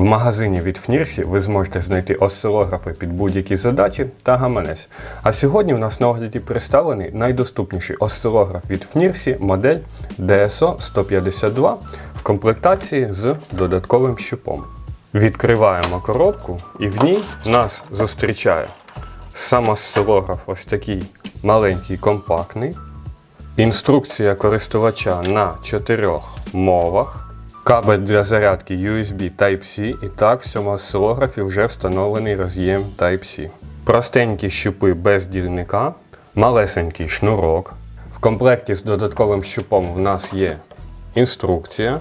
В магазині від Фнірсі ви зможете знайти осцилографи під будь-які задачі та гаманець. А сьогодні у нас на огляді представлений найдоступніший осцилограф від Фнірсі модель DSO 152 в комплектації з додатковим щупом. Відкриваємо коробку і в ній нас зустрічає сам осцилограф ось такий маленький компактний. Інструкція користувача на чотирьох мовах. Кабель для зарядки USB Type-C і так в цьому осцилографі вже встановлений роз'єм Type-C. Простенькі щупи без дільника, малесенький шнурок. В комплекті з додатковим щупом в нас є інструкція.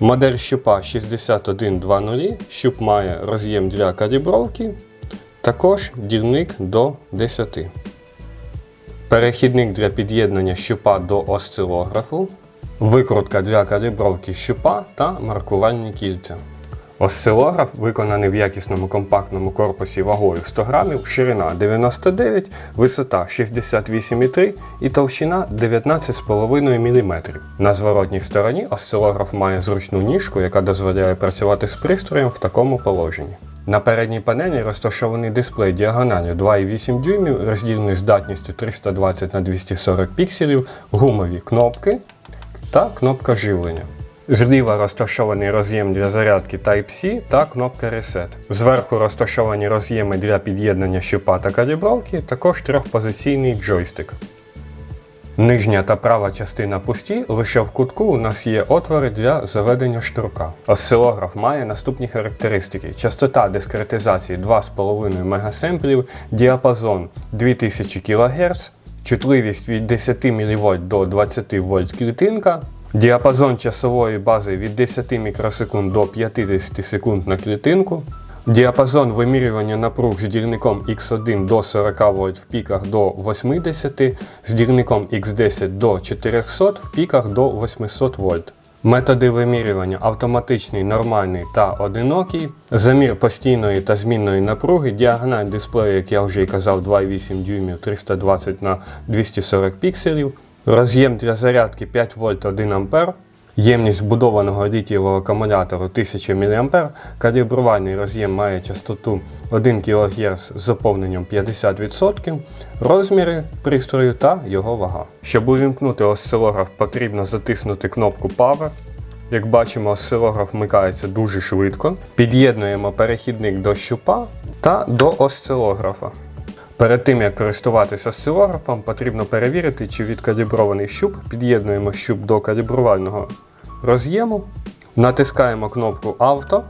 Модель щупа 6120. Щуп має роз'єм для калібровки, також дільник до 10. Перехідник для під'єднання щупа до осцилографу, викрутка для калібровки щупа та маркувальні кільця. Осцилограф виконаний в якісному компактному корпусі вагою 100 грамів, ширина 99, висота 68,3 і товщина 19,5 мм. На зворотній стороні осцилограф має зручну ніжку, яка дозволяє працювати з пристроєм в такому положенні. На передній панелі розташований дисплей діагоналю 2,8 дюймів, роздільною здатністю 320 на 240 пікселів, гумові кнопки та кнопка живлення. Зліва розташований роз'єм для зарядки Type-C та кнопка Reset. Зверху розташовані роз'єми для під'єднання щупа та калібровки, також трьохпозиційний джойстик. Нижня та права частина пусті, лише в кутку у нас є отвори для заведення штурка. Осцилограф має наступні характеристики: частота дискретизації 2,5 мегасемплів, діапазон 2000 кГц, чутливість від 10 мВ до 20 В клітинка, діапазон часової бази від 10 мікросекунд до 50 секунд на клітинку. Діапазон вимірювання напруг з дільником X1 до 40 В в піках до 80, з дільником X10 до 400 в піках до 800 В. Методи вимірювання автоматичний, нормальний та одинокий. Замір постійної та змінної напруги. Діагональ дисплею, як я вже і казав, 2,8 дюймів 320 на 240 пікселів. Роз'єм для зарядки 5 вольт 1 А. Ємність вбудованого літієвого акумулятору 1000 мА, калібрувальний роз'єм має частоту 1 кГц з заповненням 50%, розміри пристрою та його вага. Щоб увімкнути осцилограф, потрібно затиснути кнопку Power. Як бачимо, осцилограф вмикається дуже швидко. Під'єднуємо перехідник до щупа та до осцилографа. Перед тим як користуватися осцилографом, потрібно перевірити, чи відкалібрований щуп. Під'єднуємо щуп до калібрувального роз'єму, натискаємо кнопку Авто.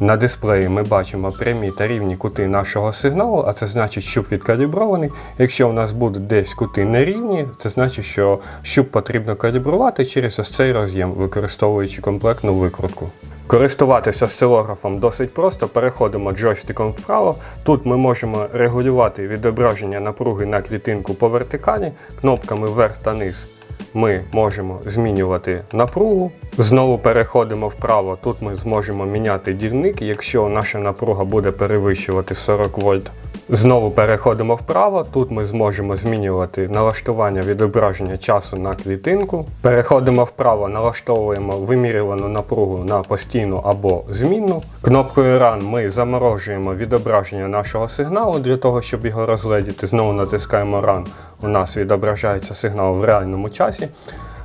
На дисплеї ми бачимо прямі та рівні кути нашого сигналу, а це значить, щуп відкалібрований. Якщо у нас будуть десь кути нерівні, це значить, що щуп потрібно калібрувати через ось цей роз'єм, використовуючи комплектну викрутку. Користуватися осцилографом досить просто. Переходимо джойстиком вправо. Тут ми можемо регулювати відображення напруги на клітинку по вертикалі, кнопками вверх та низ. Ми можемо змінювати напругу. Знову переходимо вправо. Тут ми зможемо міняти дільник, якщо наша напруга буде перевищувати 40 вольт. Знову переходимо вправо. Тут ми зможемо змінювати налаштування відображення часу на клітинку. Переходимо вправо, налаштовуємо вимірювану напругу на постійну або змінну. Кнопкою Run ми заморожуємо відображення нашого сигналу для того, щоб його розгледіти. Знову натискаємо Run. У нас відображається сигнал в реальному часі.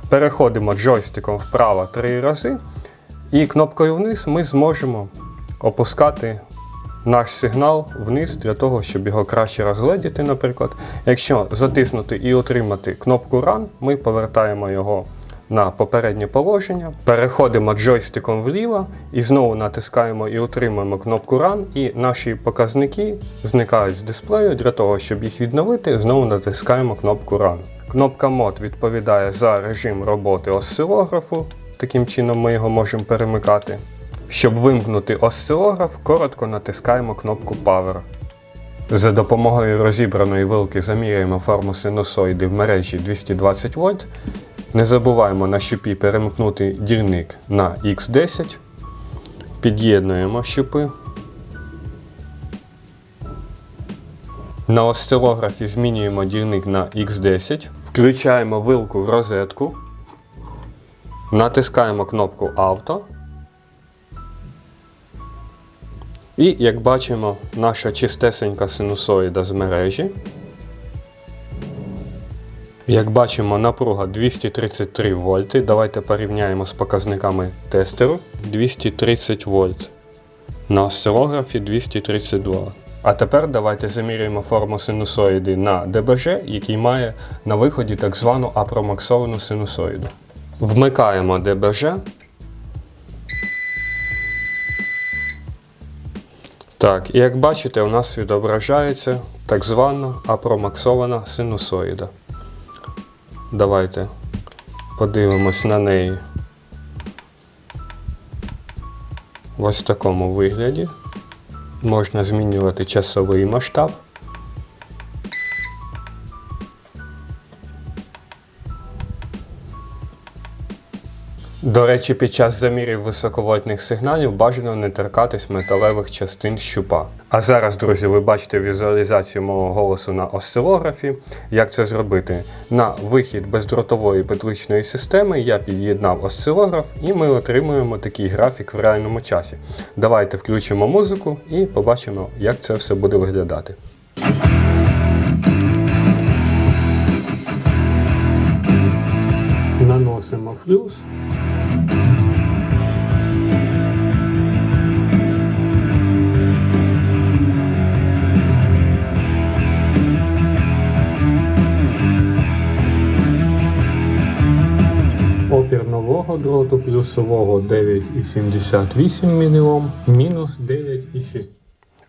Переходимо джойстиком вправо три рази. І кнопкою вниз ми зможемо опускати наш сигнал вниз для того, щоб його краще розгледіти, наприклад. Якщо затиснути і отримати кнопку Run, ми повертаємо його на попереднє положення, переходимо джойстиком вліво і знову натискаємо і отримуємо кнопку Run, і наші показники зникають з дисплею. Для того, щоб їх відновити, знову натискаємо кнопку Run. Кнопка мод відповідає за режим роботи осцилографу. Таким чином ми його можемо перемикати. Щоб вимкнути осцилограф, коротко натискаємо кнопку Power. За допомогою розібраної вилки заміряємо форму синусоїди в мережі 220 вольт. Не забуваємо на щупі перемкнути дільник на X10. Під'єднуємо щупи. На осцилографі змінюємо дільник на X10. Включаємо вилку в розетку. Натискаємо кнопку Авто. І як бачимо, наша чистесенька синусоїда з мережі. Як бачимо, напруга 233 вольти. Давайте порівняємо з показниками тестеру 230 вольт. На осцилографі 232. А тепер давайте замірюємо форму синусоїди на ДБЖ, який має на виході так звану апромаксовану синусоїду. Вмикаємо ДБЖ. Так, і як бачите, у нас відображається так звана апромаксована синусоїда. Давайте подивимось на неї в ось такому вигляді. Можна змінювати часовий масштаб. До речі, під час замірів високовольтних сигналів бажано не торкатись металевих частин щупа. А зараз, друзі, ви бачите візуалізацію мого голосу на осцилографі. Як це зробити? На вихід бездротової петличної системи я під'єднав осцилограф і ми отримуємо такий графік в реальному часі. Давайте включимо музику і побачимо, як це все буде виглядати. Наносимо флюс. Опір дроту плюсового 9,78 мОм, мінус 9,6.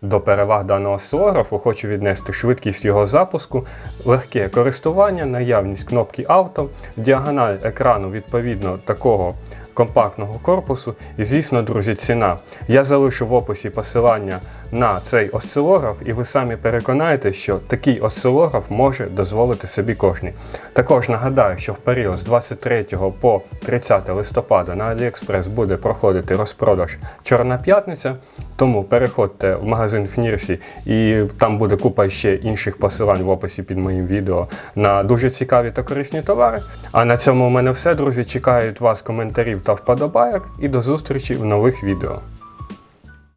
До переваг даного осцилографу хочу віднести швидкість його запуску, легке користування, наявність кнопки авто, діагональ екрану відповідно такого компактного корпусу. І, звісно, друзі, ціна. Я залишу в описі посилання на цей осцилограф, і ви самі переконаєтесь, що такий осцилограф може дозволити собі кожний. Також нагадаю, що в період з 23 по 30 листопада на AliExpress буде проходити розпродаж Чорна п'ятниця. Тому переходьте в магазин Фнірсі, і там буде купа ще інших посилань в описі під моїм відео на дуже цікаві та корисні товари. А на цьому у мене все, друзі. Чекають вас коментарів та вподобайок, і до зустрічі в нових відео.